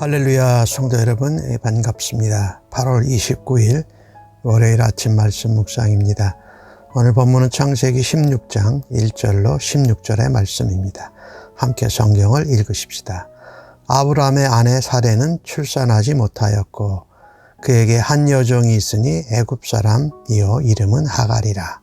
할렐루야 성도 여러분 예, 반갑습니다. 8월 29일 월요일 아침 말씀 묵상입니다. 오늘 본문은 창세기 16장 1절로 16절의 말씀입니다. 함께 성경을 읽으십시다. 아브라함의 아내 사레는 출산하지 못하였고 그에게 한 여종이 있으니 애굽 사람이요 이름은 하갈이라.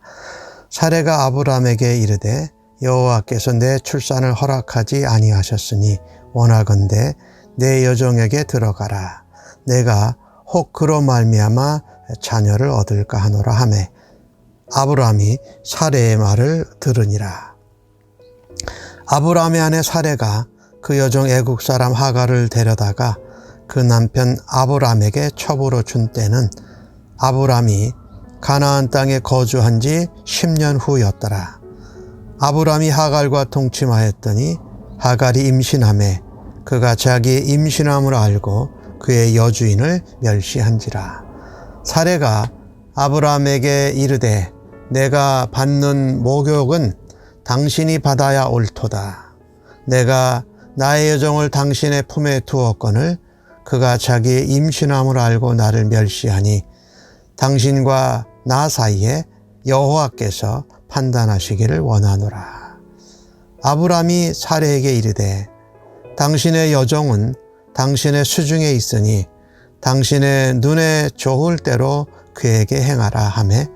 사레가 아브라함에게 이르되 여호와께서 내 출산을 허락하지 아니하셨으니 원하건대 내 여종에게 들어가라. 내가 혹 그로 말미암아 자녀를 얻을까 하노라 하매 아브라함이 사레의 말을 들으니라. 아브라함의 아내 사레가 그 여종 애국 사람 하가를 데려다가 그 남편 아브라함에게 첩으로 준 때는 아브라함이 가나안 땅에 거주한 지 10년 후였더라. 아브라함이 하갈과 동침하였더니 하갈이 임신함에 그가 자기의 임신함을 알고 그의 여주인을 멸시한지라. 사례가 아브라함에게 이르되 내가 받는 목욕은 당신이 받아야 옳도다. 내가 나의 여종을 당신의 품에 두었거늘 그가 자기의 임신함을 알고 나를 멸시하니 당신과 나 사이에 여호와께서 판단하시기를 원하노라. 아브라함이 사례에게 이르되 당신의 여종은 당신의 수중에 있으니 당신의 눈에 좋을 대로 그에게 행하라 하매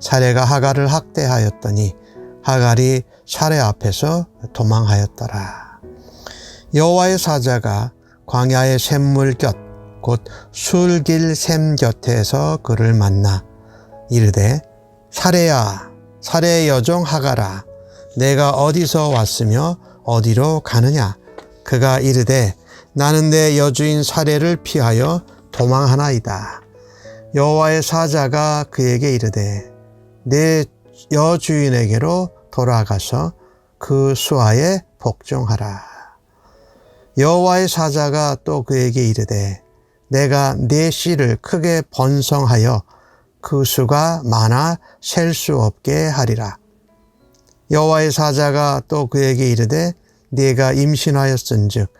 사례가 하갈을 학대하였더니 하갈이 사례 앞에서 도망하였더라. 여호와의 사자가 광야의 샘물 곁 곧 술길 샘 곁에서 그를 만나 이르되 사례야 사례의 여종 하가라 내가 어디서 왔으며 어디로 가느냐 그가 이르되 나는 내 여주인 사례를 피하여 도망하나이다 여호와의 사자가 그에게 이르되 내 여주인에게로 돌아가서 그 수하에 복종하라 여호와의 사자가 또 그에게 이르되 내가 내 씨를 크게 번성하여 그 수가 많아 셀 수 없게 하리라. 여호와의 사자가 또 그에게 이르되 네가 임신하였은즉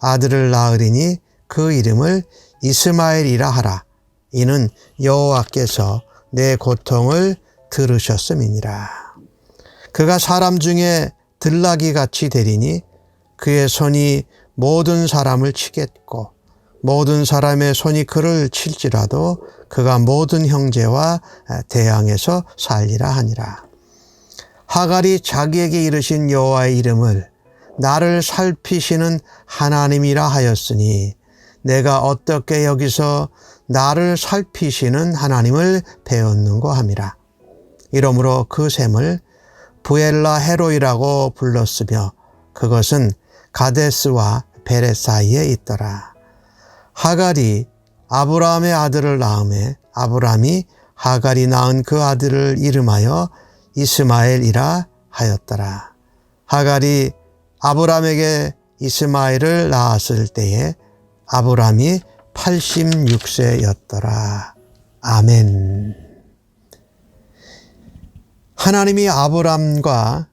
아들을 낳으리니 그 이름을 이스마엘이라 하라. 이는 여호와께서 내 고통을 들으셨음이니라. 그가 사람 중에 들나귀 같이 되리니 그의 손이 모든 사람을 치겠고 모든 사람의 손이 그를 칠지라도 그가 모든 형제와 대항해서 살리라 하니라. 하갈이 자기에게 이르신 여호와의 이름을 나를 살피시는 하나님이라 하였으니 내가 어떻게 여기서 나를 살피시는 하나님을 배웠는고 함이라. 이러므로 그 샘을 부엘라 헤로이라고 불렀으며 그것은 가데스와 베레 사이에 있더라. 하갈이 아브라함의 아들을 낳음에 아브라함이 하갈이 낳은 그 아들을 이름하여 이스마엘이라 하였더라. 하갈이 아브라함에게 이스마엘을 낳았을 때에 아브라함이 86세였더라. 아멘. 하나님이 아브람과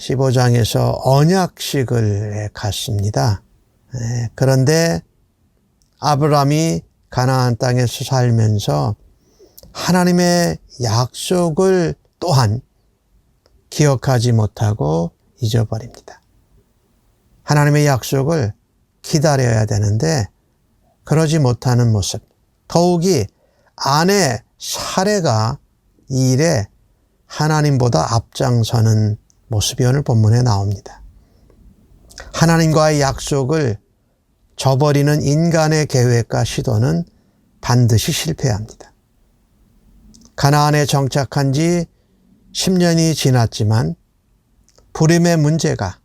15장에서 언약식을 갖습니다. 그런데 아브라함이 가나안 땅에서 살면서 하나님의 약속을 또한 기억하지 못하고 잊어버립니다. 하나님의 약속을 기다려야 되는데 그러지 못하는 모습. 더욱이 아내 사례가 이 일에 하나님보다 앞장서는 모습이 오늘 본문에 나옵니다. 하나님과의 약속을 저버리는 인간의 계획과 시도는 반드시 실패합니다. 가나안에 정착한 지 10년이 지났지만 불임의 문제가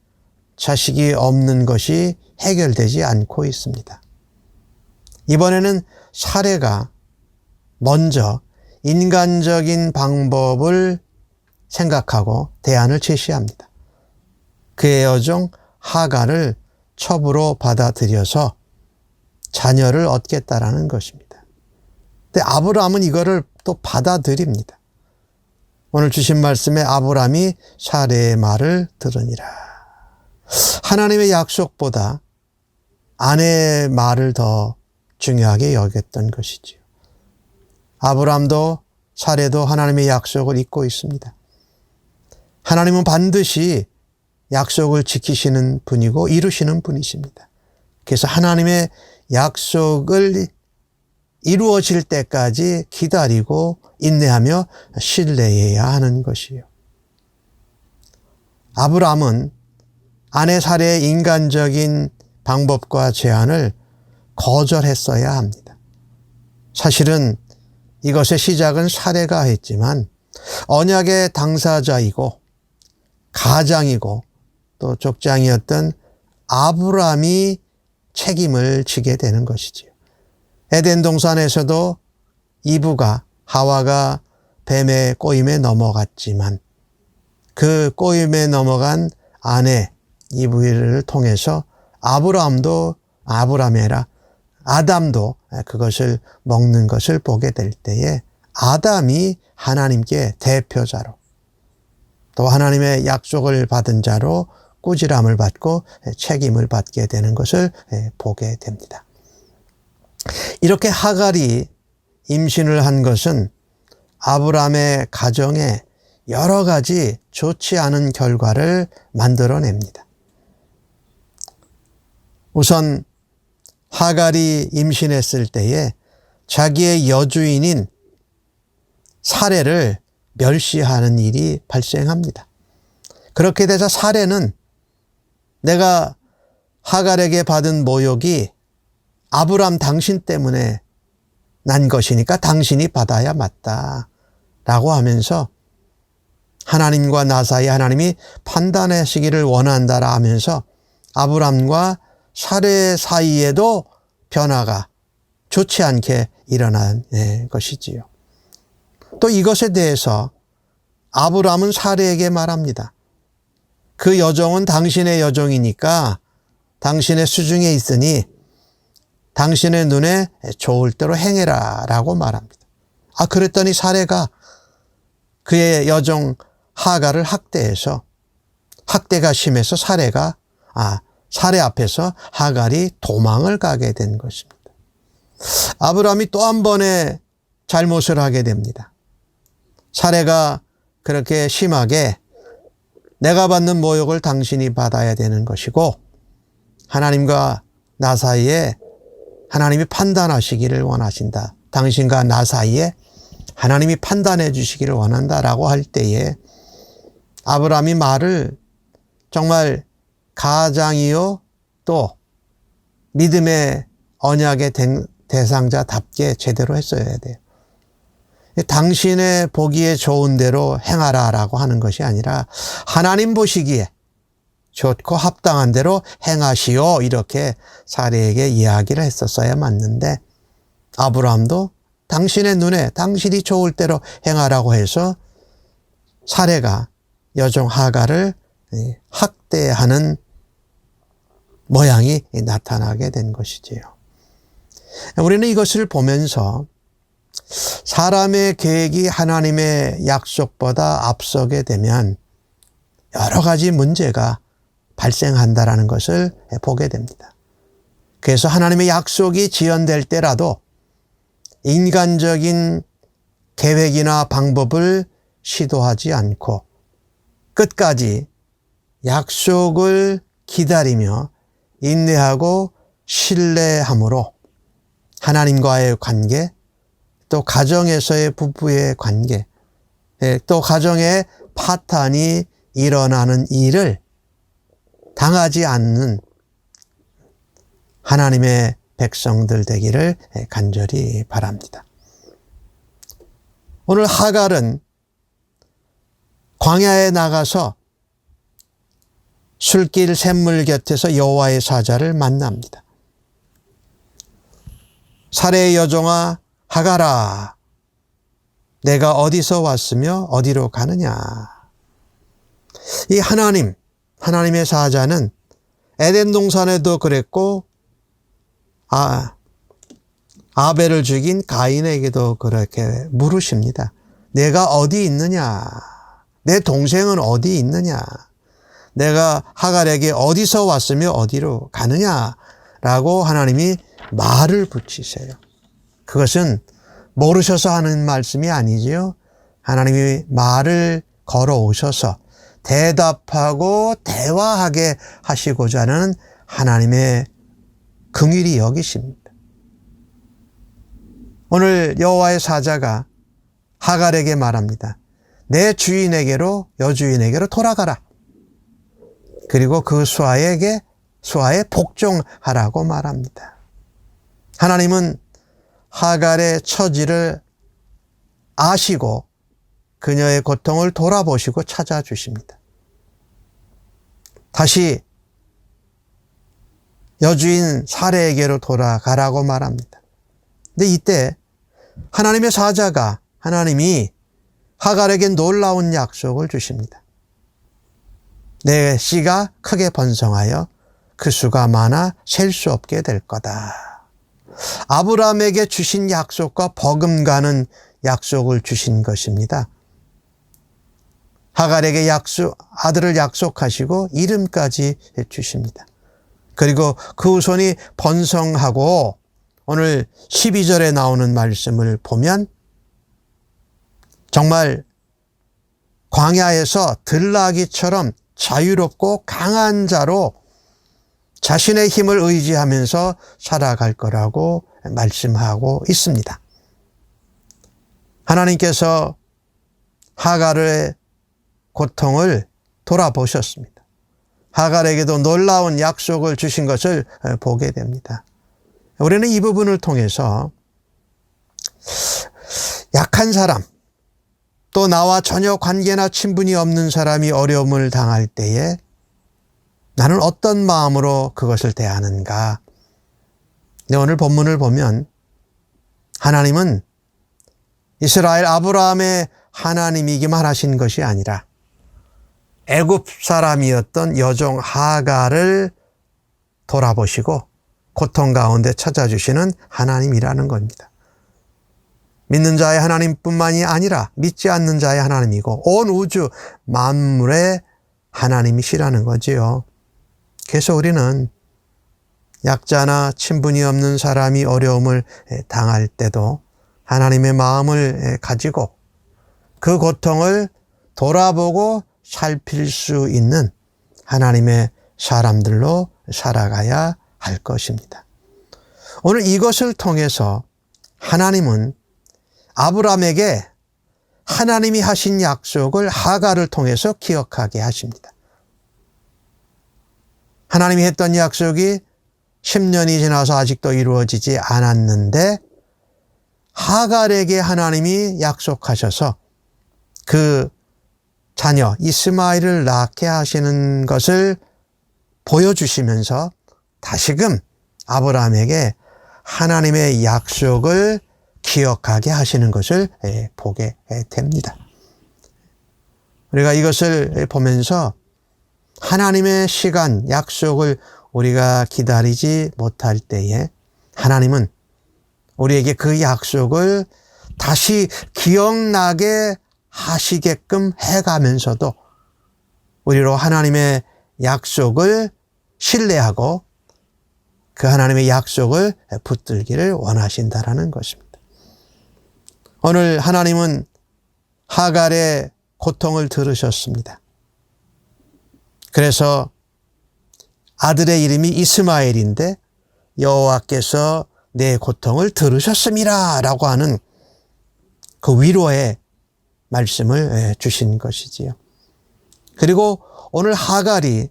자식이 없는 것이 해결되지 않고 있습니다. 이번에는 사례가 먼저 인간적인 방법을 생각하고 대안을 제시합니다. 그의 여종 하가를 첩으로 받아들여서 자녀를 얻겠다라는 것입니다. 근데 아브라함은 이거를 또 받아들입니다. 오늘 주신 말씀에 아브라함이 사례의 말을 들으니라. 하나님의 약속보다 아내의 말을 더 중요하게 여겼던 것이지요. 아브람도 사례도 하나님의 약속을 잊고 있습니다. 하나님은 반드시 약속을 지키시는 분이고 이루시는 분이십니다. 그래서 하나님의 약속을 이루어질 때까지 기다리고 인내하며 신뢰해야 하는 것이요. 아브람은 아내 살해의 인간적인 방법과 제안을 거절했어야 합니다. 사실은 이것의 시작은 사례가 했지만 언약의 당사자이고 가장이고 또 족장이었던 아브람이 책임을 지게 되는 것이지요. 에덴 동산에서도 이브가 하와가 뱀의 꼬임에 넘어갔지만 그 꼬임에 넘어간 아내 이브를 통해서 아브라함도 아브라함이라 아담도 그것을 먹는 것을 보게 될 때에 아담이 하나님께 대표자로 또 하나님의 약속을 받은 자로 꾸지람을 받고 책임을 받게 되는 것을 보게 됩니다. 이렇게 하갈이 임신을 한 것은 아브라함의 가정에 여러 가지 좋지 않은 결과를 만들어냅니다. 우선 하갈이 임신했을 때에 자기의 여주인인 사례를 멸시하는 일이 발생합니다. 그렇게 돼서 사례는 내가 하갈에게 받은 모욕이 아브람 당신 때문에 난 것이니까 당신이 받아야 맞다. 라고 하면서 하나님과 나 사이 하나님이 판단하시기를 원한다라 하면서 아브람과 사례 사이에도 변화가 좋지 않게 일어난 예, 것이지요. 또 이것에 대해서 아브람은 사례에게 말합니다. 그 여종은 당신의 여종이니까 당신의 수중에 있으니 당신의 눈에 좋을 대로 행해라 라고 말합니다. 아, 그랬더니 사례가 그의 여종 하가를 학대해서 학대가 심해서 사례가 아, 사례 앞에서 하갈이 도망을 가게 된 것입니다. 아브라함이 또 한 번의 잘못을 하게 됩니다. 사례가 그렇게 심하게 내가 받는 모욕을 당신이 받아야 되는 것이고 하나님과 나 사이에 하나님이 판단하시기를 원하신다. 당신과 나 사이에 하나님이 판단해 주시기를 원한다라고 할 때에 아브라함이 말을 정말 가장이요 또 믿음의 언약의 대상자답게 제대로 했어야 돼요. 당신의 보기에 좋은 대로 행하라라고 하는 것이 아니라 하나님 보시기에 좋고 합당한 대로 행하시오 이렇게 사례에게 이야기를 했었어야 맞는데 아브라함도 당신의 눈에 당신이 좋을 대로 행하라고 해서 사례가 여종 하가를 학대하는 모양이 나타나게 된 것이지요. 우리는 이것을 보면서 사람의 계획이 하나님의 약속보다 앞서게 되면 여러 가지 문제가 발생한다라는 것을 보게 됩니다. 그래서 하나님의 약속이 지연될 때라도 인간적인 계획이나 방법을 시도하지 않고 끝까지 약속을 기다리며 인내하고 신뢰함으로 하나님과의 관계, 또 가정에서의 부부의 관계, 예, 또 가정의 파탄이 일어나는 일을 당하지 않는 하나님의 백성들 되기를 간절히 바랍니다. 오늘 하갈은 광야에 나가서 술길 샘물 곁에서 여호와의 사자를 만납니다. 사례의 여종아 하가라 내가 어디서 왔으며 어디로 가느냐 이 하나님 하나님의 사자는 에덴 동산에도 그랬고 아 아벨을 죽인 가인에게도 그렇게 물으십니다. 내가 어디 있느냐? 내 동생은 어디 있느냐? 내가 하갈에게 어디서 왔으며 어디로 가느냐? 라고 하나님이 말을 붙이세요. 그것은 모르셔서 하는 말씀이 아니지요. 하나님이 말을 걸어 오셔서 대답하고 대화하게 하시고자 하는 하나님의 긍휼이 여기십니다. 오늘 여호와의 사자가 하갈에게 말합니다. 내 주인에게로 여주인에게로 돌아가라. 그리고 그 수하에게 수하에 복종하라고 말합니다. 하나님은 하갈의 처지를 아시고 그녀의 고통을 돌아보시고 찾아주십니다. 다시 여주인 사례에게로 돌아가라고 말합니다. 근데 이때 하나님의 사자가 하나님이 하갈에게 놀라운 약속을 주십니다. 내 씨가 크게 번성하여 그 수가 많아 셀 수 없게 될 거다. 아브라함에게 주신 약속과 버금가는 약속을 주신 것입니다. 하갈에게 약속, 아들을 약속하시고 이름까지 주십니다. 그리고 그 후손이 번성하고 오늘 12절에 나오는 말씀을 보면 정말 광야에서 들나귀처럼 자유롭고 강한 자로 자신의 힘을 의지하면서 살아갈 거라고 말씀하고 있습니다. 하나님께서 하갈의 고통을 돌아보셨습니다. 하갈에게도 놀라운 약속을 주신 것을 보게 됩니다. 우리는 이 부분을 통해서 약한 사람, 또 나와 전혀 관계나 친분이 없는 사람이 어려움을 당할 때에 나는 어떤 마음으로 그것을 대하는가? 네, 오늘 본문을 보면 하나님은 이스라엘 아브라함의 하나님이기만 하신 것이 아니라 애굽 사람이었던 여종 하가를 돌아보시고 고통 가운데 찾아주시는 하나님이라는 겁니다. 믿는 자의 하나님뿐만이 아니라 믿지 않는 자의 하나님이고 온 우주 만물의 하나님이시라는 거지요. 그래서 우리는 약자나 친분이 없는 사람이 어려움을 당할 때도 하나님의 마음을 가지고 그 고통을 돌아보고 살필 수 있는 하나님의 사람들로 살아가야 할 것입니다. 오늘 이것을 통해서 하나님은 아브라함에게 하나님이 하신 약속을 하가를 통해서 기억하게 하십니다. 하나님이 했던 약속이 10년이 지나서 아직도 이루어지지 않았는데 하갈에게 하나님이 약속하셔서 그 자녀 이스마일을 낳게 하시는 것을 보여주시면서 다시금 아브라함에게 하나님의 약속을 기억하게 하시는 것을 예, 보게 됩니다. 우리가 이것을 보면서 하나님의 시간, 약속을 우리가 기다리지 못할 때에 하나님은 우리에게 그 약속을 다시 기억나게 하시게끔 해가면서도 우리로 하나님의 약속을 신뢰하고 그 하나님의 약속을 붙들기를 원하신다라는 것입니다. 오늘 하나님은 하갈의 고통을 들으셨습니다. 그래서 아들의 이름이 이스마엘인데 여호와께서 내 고통을 들으셨습니다라고 하는 그 위로의 말씀을 예, 주신 것이지요. 그리고 오늘 하갈이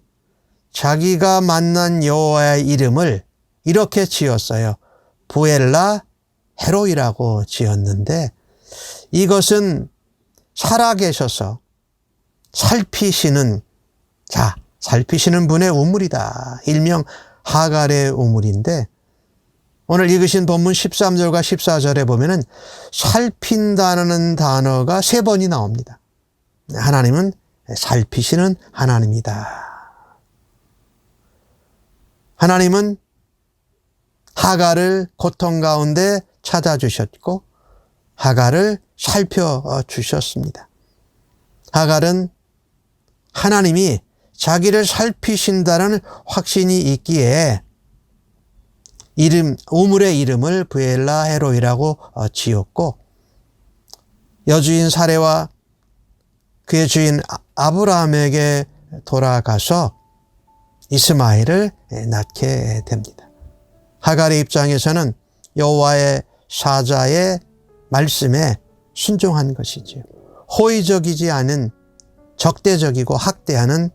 자기가 만난 여호와의 이름을 이렇게 지었어요. 부엘라 헤로이라고 지었는데 이것은 살아계셔서 살피시는 자, 살피시는 분의 우물이다. 일명 하갈의 우물인데 오늘 읽으신 본문 13절과 14절에 보면은 살핀다는 단어가 세 번이 나옵니다. 하나님은 살피시는 하나님이다. 하나님은 하갈을 고통 가운데 찾아주셨고 하갈을 살펴주셨습니다. 하갈은 하나님이 자기를 살피신다는 확신이 있기에 이름 우물의 이름을 부엘라 헤로이라고 어, 지었고 여주인 사례와 그의 주인 아- 아브라함에게 돌아가서 이스마엘을 낳게 됩니다. 하갈의 입장에서는 여호와의 사자의 말씀에 순종한 것이지요. 호의적이지 않은 적대적이고 학대하는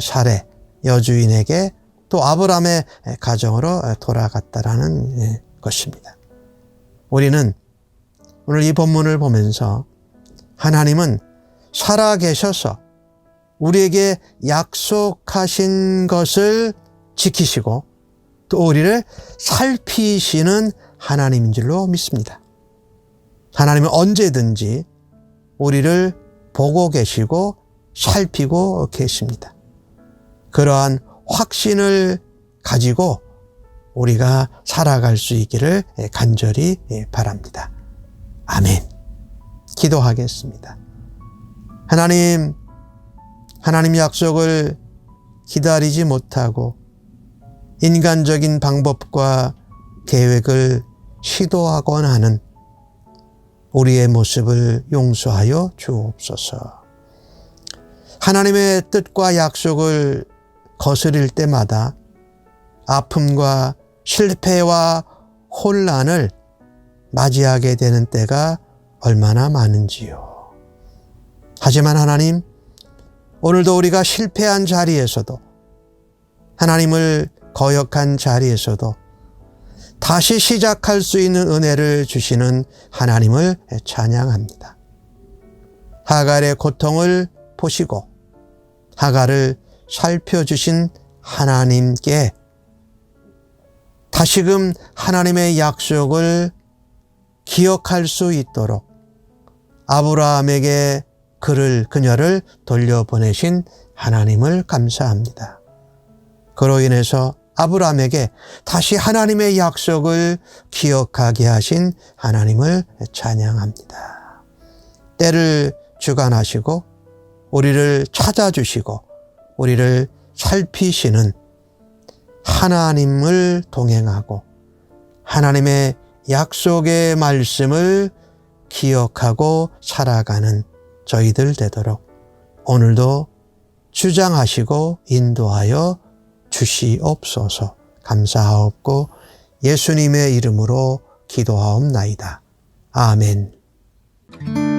사례 여주인에게 또 아브라함의 가정으로 돌아갔다라는 것입니다. 우리는 오늘 이 본문을 보면서 하나님은 살아 계셔서 우리에게 약속하신 것을 지키시고 또 우리를 살피시는 하나님인 줄로 믿습니다. 하나님은 언제든지 우리를 보고 계시고 살피고 계십니다. 그러한 확신을 가지고 우리가 살아갈 수 있기를 간절히 바랍니다. 아멘. 기도하겠습니다. 하나님, 하나님 약속을 기다리지 못하고 인간적인 방법과 계획을 시도하곤 하는 우리의 모습을 용서하여 주옵소서. 하나님의 뜻과 약속을 거스릴 때마다 아픔과 실패와 혼란을 맞이하게 되는 때가 얼마나 많은지요. 하지만 하나님, 오늘도 우리가 실패한 자리에서도 하나님을 거역한 자리에서도 다시 시작할 수 있는 은혜를 주시는 하나님을 찬양합니다. 하갈의 고통을 보시고 하갈을 살펴주신 하나님께 다시금 하나님의 약속을 기억할 수 있도록 아브라함에게 그를 그녀를 돌려보내신 하나님을 감사합니다. 그로 인해서 아브라함에게 다시 하나님의 약속을 기억하게 하신 하나님을 찬양합니다. 때를 주관하시고 우리를 찾아주시고 우리를 살피시는 하나님을 동행하고 하나님의 약속의 말씀을 기억하고 살아가는 저희들 되도록 오늘도 주장하시고 인도하여 주시옵소서 감사하옵고 예수님의 이름으로 기도하옵나이다. 아멘.